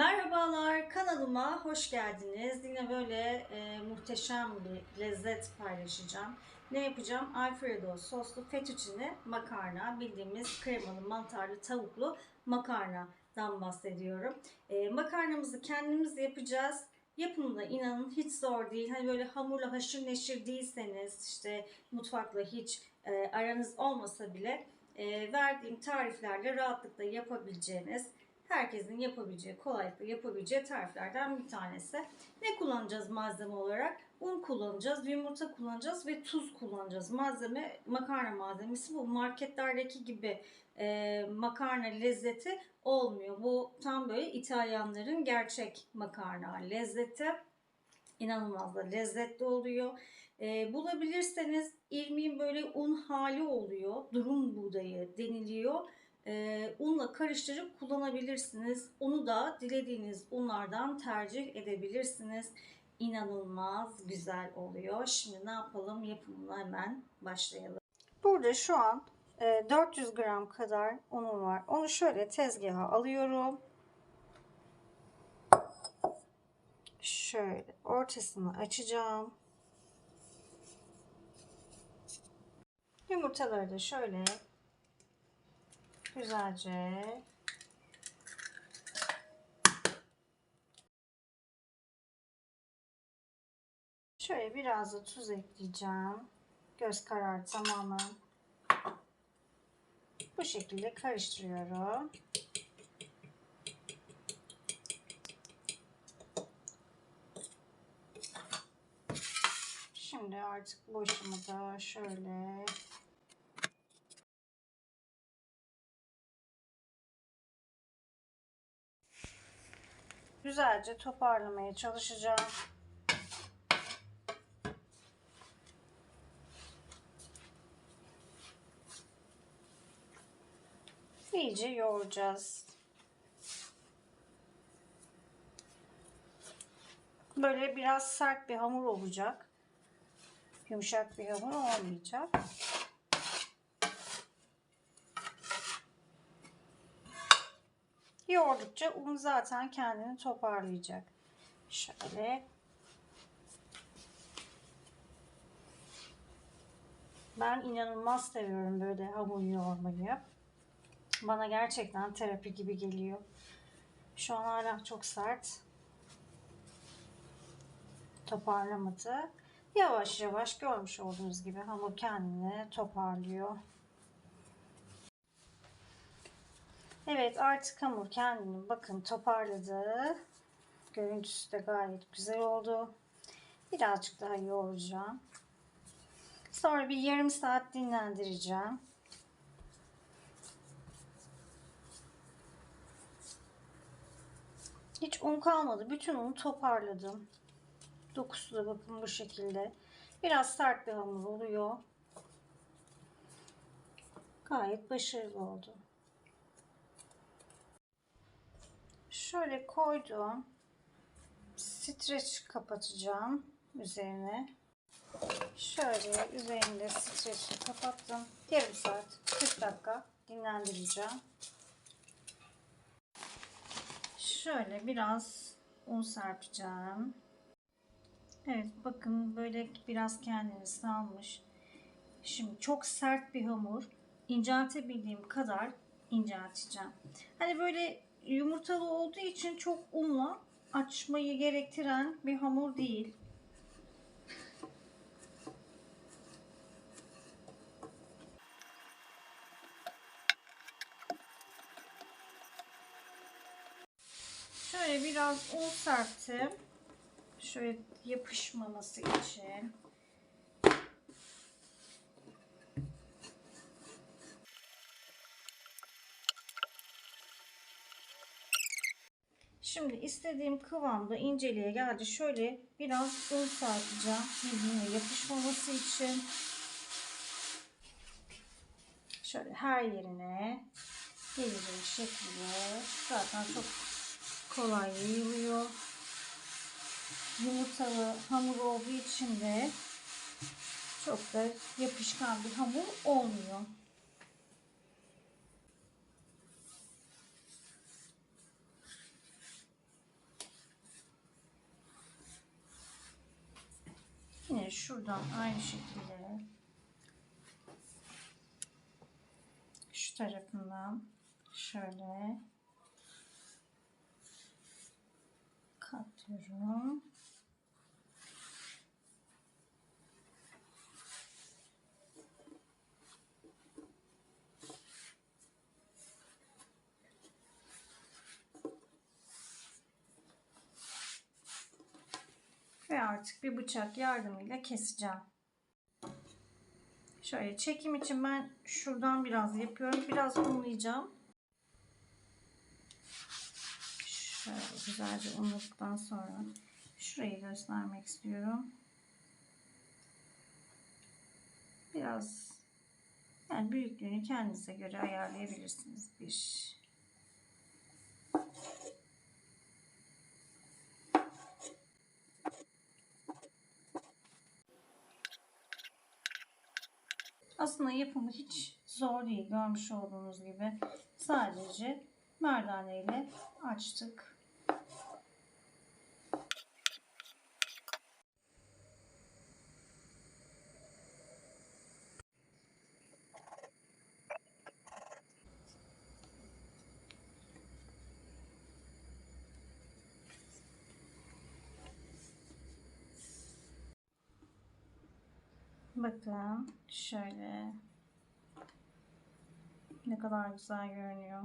Merhabalar kanalıma hoş geldiniz. Yine böyle e, muhteşem bir lezzet paylaşacağım. Ne yapacağım? Alfredo soslu fettuccine makarna. Bildiğimiz kremalı mantarlı tavuklu makarnadan bahsediyorum. E, makarnamızı kendimiz yapacağız. Yapımı da inanın hiç zor değil. Hani böyle hamurla haşır neşir değilseniz işte mutfakla hiç e, aranız olmasa bile e, verdiğim tariflerle rahatlıkla yapabileceğiniz herkesin yapabileceği, kolaylıkla yapabileceği tariflerden bir tanesi. Ne kullanacağız malzeme olarak? Un kullanacağız, yumurta kullanacağız ve tuz kullanacağız. Malzeme, makarna malzemesi bu. Marketlerdeki gibi e, makarna lezzeti olmuyor. Bu tam böyle İtalyanların gerçek makarna lezzeti. İnanılmaz da lezzetli oluyor. E, bulabilirseniz irmiğin böyle un hali oluyor. Durum buğdayı deniliyor e, unla karıştırıp kullanabilirsiniz. Unu da dilediğiniz unlardan tercih edebilirsiniz. İnanılmaz güzel oluyor. Şimdi ne yapalım? Yapımına hemen başlayalım. Burada şu an e, 400 gram kadar unum var. Onu şöyle tezgaha alıyorum. Şöyle ortasını açacağım. Yumurtaları da şöyle güzelce şöyle biraz da tuz ekleyeceğim. Göz kararı tamamen. Bu şekilde karıştırıyorum. Şimdi artık boşumu da şöyle güzelce toparlamaya çalışacağım. İyice yoğuracağız. Böyle biraz sert bir hamur olacak. Yumuşak bir hamur olmayacak. Yoğurdukça un zaten kendini toparlayacak. Şöyle. Ben inanılmaz seviyorum böyle hamur yoğurmayı. Bana gerçekten terapi gibi geliyor. Şu an hala çok sert. Toparlamadı. Yavaş yavaş görmüş olduğunuz gibi hamur kendini toparlıyor. Evet artık hamur kendini bakın toparladı. Görüntüsü de gayet güzel oldu. Birazcık daha yoğuracağım. Sonra bir yarım saat dinlendireceğim. Hiç un kalmadı. Bütün unu toparladım. Dokusu da bakın bu şekilde. Biraz sert bir hamur oluyor. Gayet başarılı oldu. Şöyle koydum. Streç kapatacağım üzerine. Şöyle üzerinde streçi kapattım. Yarım saat 40 dakika dinlendireceğim. Şöyle biraz un serpeceğim. Evet bakın böyle biraz kendini salmış. Şimdi çok sert bir hamur. İnceltebildiğim kadar incelteceğim. Hani böyle yumurtalı olduğu için çok unla açmayı gerektiren bir hamur değil. Şöyle biraz un serptim. Şöyle yapışmaması için. Şimdi istediğim kıvamda inceliğe geldi. Şöyle biraz un. Birbirine yapışmaması için. Şöyle her yerine gelecek şekilde. Zaten çok kolay yayılıyor. Yumurtalı hamur olduğu için de çok da yapışkan bir hamur olmuyor. Yine şuradan aynı şekilde şu tarafından şöyle katlıyorum. Artık bir bıçak yardımıyla keseceğim. Şöyle çekim için ben şuradan biraz yapıyorum. Biraz unlayacağım. Şöyle güzelce unladıktan sonra şurayı göstermek istiyorum. Biraz yani büyüklüğünü kendinize göre ayarlayabilirsiniz. Bir Aslında yapımı hiç zor değil. Görmüş olduğunuz gibi sadece merdane ile açtık. Bakın şöyle ne kadar güzel görünüyor.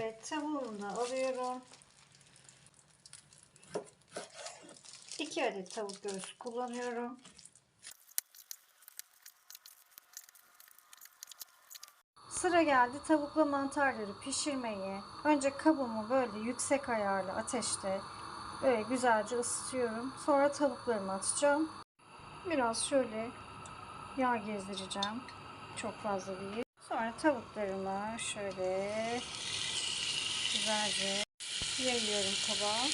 Evet tavuğumu da alıyorum. 2 adet tavuk göğsü kullanıyorum. Sıra geldi tavukla mantarları pişirmeye. Önce kabımı böyle yüksek ayarlı ateşte böyle güzelce ısıtıyorum. Sonra tavuklarımı atacağım. Biraz şöyle yağ gezdireceğim. Çok fazla değil. Sonra tavuklarımı şöyle güzelce yayıyorum tabağa.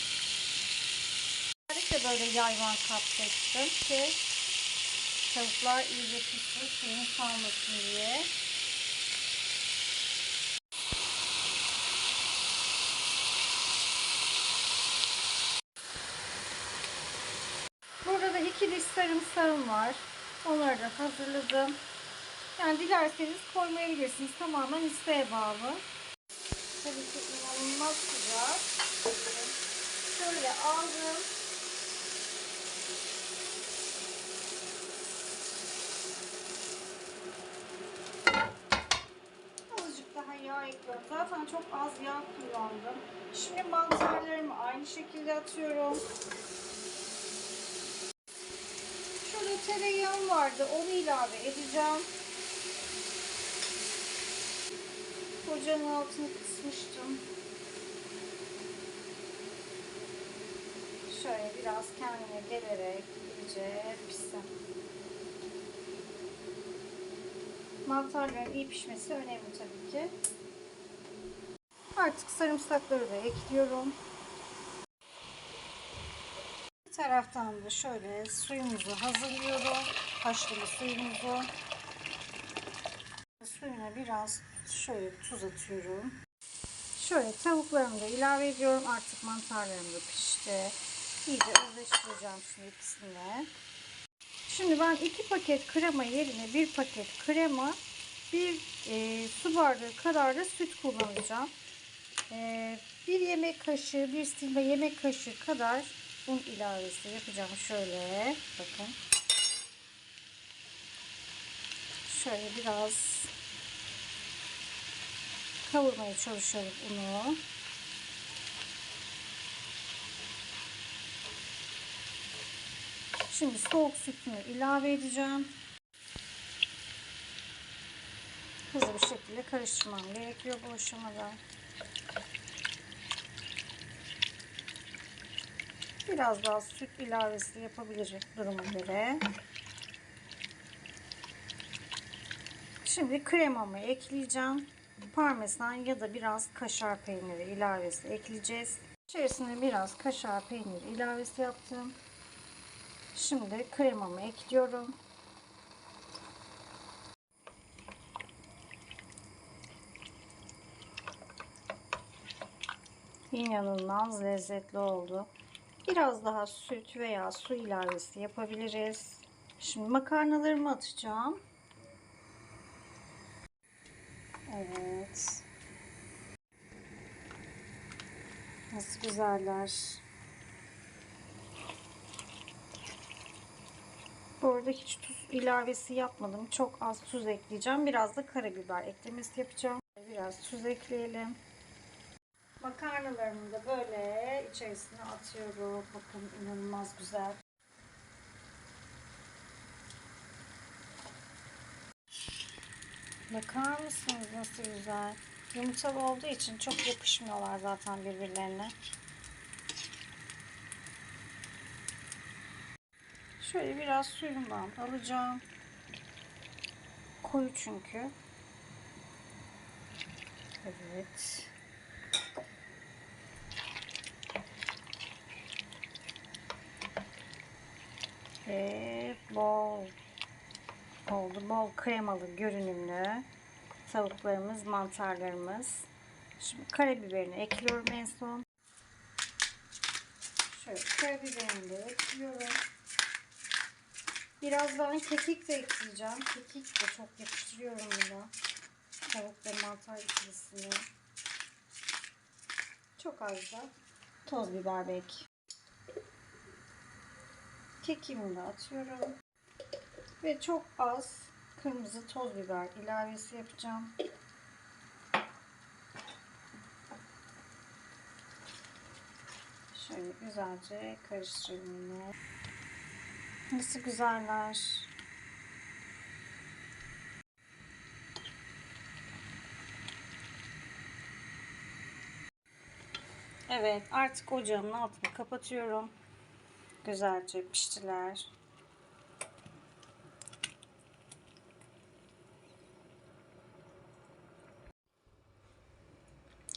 Özellikle böyle yayvan katlettim ki tavuklar iyice pişsin, suyunu salmasın diye. Burada da iki diş sarımsağım var. Onları da hazırladım. Yani dilerseniz koymayabilirsiniz. Tamamen isteğe bağlı. Tabii ki inanılmaz sıcak. Şöyle aldım. Azıcık daha yağ ekliyorum. Zaten çok az yağ kullandım. Şimdi mantarlarımı aynı şekilde atıyorum. Şurada tereyağım vardı. Onu ilave edeceğim. Ocağın altını kısmıştım. Şöyle biraz kendine gelerek iyice pişsin. Mantarların iyi pişmesi önemli tabii ki. Artık sarımsakları da ekliyorum. Bir taraftan da şöyle suyumuzu hazırlıyorum. Haşlama suyumuzu. Suyuna biraz şöyle tuz atıyorum. Şöyle tavuklarımı da ilave ediyorum. Artık mantarlarım da pişti. İyice özleştireceğim şimdi ikisini. Şimdi ben iki paket krema yerine bir paket krema, bir e, su bardağı kadar da süt kullanacağım. E, bir yemek kaşığı, bir silme yemek kaşığı kadar un ilavesi yapacağım. Şöyle bakın. Şöyle biraz kavurmaya çalışıyorum unu. Şimdi soğuk sütümü ilave edeceğim. Hızlı bir şekilde karıştırmam gerekiyor bu aşamada. Biraz daha süt ilavesi yapabilirim duruma göre. Şimdi kremamı ekleyeceğim. Parmesan ya da biraz kaşar peyniri ilavesi ekleyeceğiz. İçerisine biraz kaşar peyniri ilavesi yaptım. Şimdi kremamı ekliyorum. İnanılmaz lezzetli oldu. Biraz daha süt veya su ilavesi yapabiliriz. Şimdi makarnalarımı atacağım. Evet. Nasıl güzeller. Bu arada hiç tuz ilavesi yapmadım. Çok az tuz ekleyeceğim. Biraz da karabiber eklemesi yapacağım. Biraz tuz ekleyelim. Makarnalarımı da böyle içerisine atıyorum. Bakın inanılmaz güzel. Bakar mısınız nasıl güzel? Yumurtalı olduğu için çok yapışmıyorlar zaten birbirlerine. Şöyle biraz suyundan alacağım. Koyu çünkü. Evet. Ve bol oldu. Bol kremalı görünümlü tavuklarımız, mantarlarımız. Şimdi karabiberini ekliyorum en son. Şöyle karabiberini de ekliyorum. Birazdan kekik de ekleyeceğim. Kekik de çok yakıştırıyorum buna. Tavuk ve mantar ikilisini. Çok az da toz biber belki. Kekimi de atıyorum. Ve çok az kırmızı toz biber ilavesi yapacağım. Şöyle güzelce karıştıralım yine. Nasıl güzeller. Evet artık ocağımın altını kapatıyorum. Güzelce piştiler.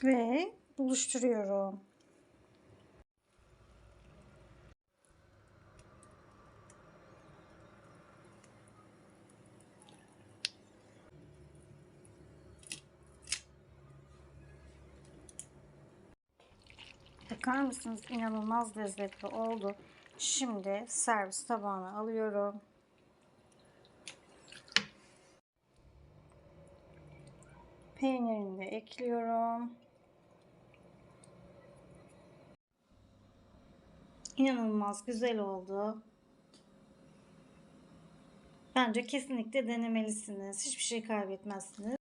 Ve buluşturuyorum. Bakar mısınız? İnanılmaz lezzetli oldu. Şimdi servis tabağına alıyorum. Peynirini de ekliyorum. İnanılmaz güzel oldu. Bence kesinlikle denemelisiniz. Hiçbir şey kaybetmezsiniz.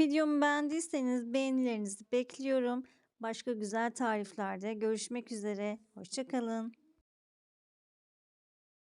Videomu beğendiyseniz beğenilerinizi bekliyorum. Başka güzel tariflerde görüşmek üzere. Hoşçakalın.